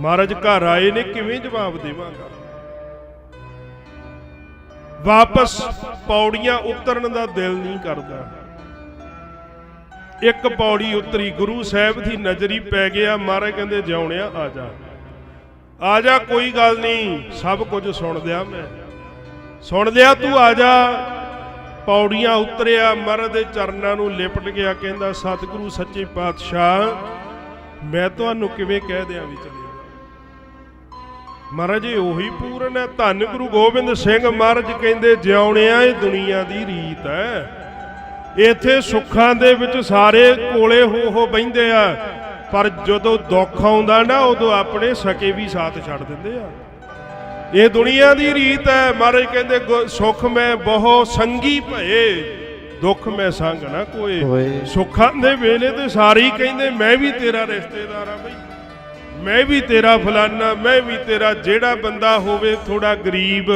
ਮਹਾਰਾਜ ਘਰ ਆਏ ਨੇ, ਕਿਵੇਂ ਜਵਾਬ ਦੇਵਾਂਗਾ? ਵਾਪਸ ਪੌੜੀਆਂ ਉਤਰਨ ਦਾ ਦਿਲ ਨਹੀਂ ਕਰਦਾ। ਇੱਕ ਪੌੜੀ ਉਤਰੀ ਗੁਰੂ ਸਾਹਿਬ ਦੀ ਨਜ਼ਰੀ ਪੈ ਗਿਆ, ਮਹਾਰਾਜ ਕਹਿੰਦੇ, ਜਿਉਣਿਆ, ਆ ਜਾ। ਆ ਜਾ, ਕੋਈ ਗੱਲ ਨਹੀਂ, ਸਭ ਕੁਝ ਸੁਣ ਲਿਆ ਮੈਂ। ਸੁਣ ਲਿਆ ਤੂੰ, ਆ ਜਾ। ਪੌੜੀਆਂ ਉਤਰਿਆ, ਮਹਾਰਾਜ ਦੇ ਚਰਨਾਂ ਨੂੰ ਲਿਪਟ ਗਿਆ, ਕਹਿੰਦਾ, ਸਤਿਗੁਰੂ, ਸੱਚੇ ਪਾਤਸ਼ਾਹ, ਮੈਂ ਤੁਹਾਨੂੰ ਕਿਵੇਂ ਕਹਿ ਦਿਆਂ ਵੀ ਚਲੇ ਮਹਾਰਾਜ ਇਹ ਉਹੀ ਪੂਰਨ ਹੈ। ਧੰਨ ਗੁਰੂ ਗੋਬਿੰਦ ਸਿੰਘ ਮਹਾਰਾਜ ਕਹਿੰਦੇ ਜਿਉਣਿਆ ਇਹ ਦੁਨੀਆ ਦੀ ਰੀਤ ਹੈ। ਇੱਥੇ ਸੁੱਖਾਂ ਦੇ ਵਿੱਚ ਸਾਰੇ ਕੋਲੇ ਹੋ ਹੋ ਬੈੰਦੇ ਆ। ਪਰ ਜਦੋਂ ਦੁੱਖ ਆਉਂਦਾ ਨਾ ਉਦੋਂ ਆਪਣੇ ਸਕੇ ਵੀ ਸਾਥ ਛੱਡ ਦਿੰਦੇ ਆ। ਇਹ ਦੁਨੀਆ ਦੀ ਰੀਤ ਹੈ। ਮਹਾਰਾਜ ਕਹਿੰਦੇ ਸੁਖ ਮੈਂ ਬਹੁ ਸੰਗੀ ਭਏ ਦੁੱਖ ਮੈਂ ਸੰਗ ਨਾ ਕੋਏ। ਸੁੱਖਾਂ ਦੇ ਵੇਲੇ ਤੇ ਸਾਰੇ ਹੀ ਕਹਿੰਦੇ ਮੈਂ ਵੀ ਤੇਰਾ ਰਿਸ਼ਤੇਦਾਰ ਆ ਬਈ। ਮੈਂ ਵੀ ਤੇਰਾ ਫਲਾਨਾ ਮੈਂ ਵੀ ਤੇਰਾ ਜਿਹੜਾ ਬੰਦਾ ਹੋਵੇ ਥੋੜਾ ਗਰੀਬ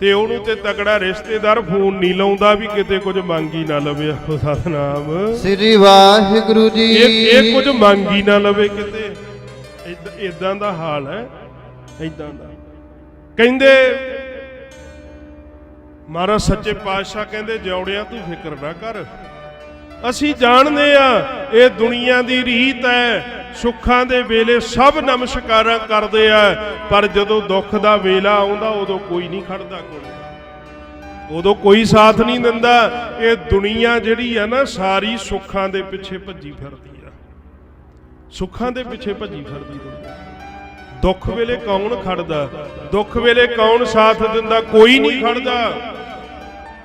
ਤੇ ਉਹਨੂੰ ਤੇ ਤਕੜਾ ਰਿਸ਼ਤੇਦਾਰ ਫੋਨ ਨਹੀਂ ਲਾਉਂਦਾ ਵੀ ਕਿਤੇ ਕੁਝ ਮੰਗੀ ਨਾ ਲਵੇ। ਆਖੋ ਸਤਨਾਮ। ਸ੍ਰੀ ਵਾਹਿਗੁਰੂ ਜੀ। ਇਹ ਇਹ ਕੁਝ ਮੰਗੀ ਨਾ ਲਵੇ ਕਿਤੇ। ਇਦਾਂ ਦਾ ਹਾਲ ਹੈ ਇਦਾਂ ਦਾ। ਕਹਿੰਦੇ ਮਹਾਰਾਜ ਸੱਚੇ ਪਾਤਸ਼ਾਹ ਕਹਿੰਦੇ ਜਿਉੜਿਆ ਤੂੰ ਫਿਕਰ ਨਾ ਕਰ। ਅਸੀਂ ਜਾਣਦੇ ਆ ਇਹ ਦੁਨੀਆ ਦੀ ਰੀਤ ਹੈ। ਸੁੱਖਾਂ ਦੇ ਵੇਲੇ ਸਭ ਨਮਸਕਾਰਾਂ ਕਰਦੇ ਆ, ਪਰ ਜਦੋਂ ਦੁੱਖ ਦਾ ਵੇਲਾ ਆਉਂਦਾ, ਉਦੋਂ ਕੋਈ ਨਹੀਂ ਖੜਦਾ ਕੋਲ। ਉਦੋਂ ਕੋਈ ਸਾਥ ਨਹੀਂ ਦਿੰਦਾ। ਇਹ ਦੁਨੀਆ ਜਿਹੜੀ ਆ ਨਾ, ਸਾਰੀ ਸੁੱਖਾਂ ਦੇ ਪਿੱਛੇ ਭੱਜੀ ਫਿਰਦੀ ਆ। ਸੁੱਖਾਂ ਦੇ ਪਿੱਛੇ ਭੱਜੀ ਫਿਰਦੀ ਦੁਨੀਆ ਦੁੱਖ ਵੇਲੇ ਕੌਣ ਖੜਦਾ? ਦੁੱਖ ਵੇਲੇ ਕੌਣ ਸਾਥ ਦਿੰਦਾ? ਕੋਈ ਨਹੀਂ ਖੜਦਾ।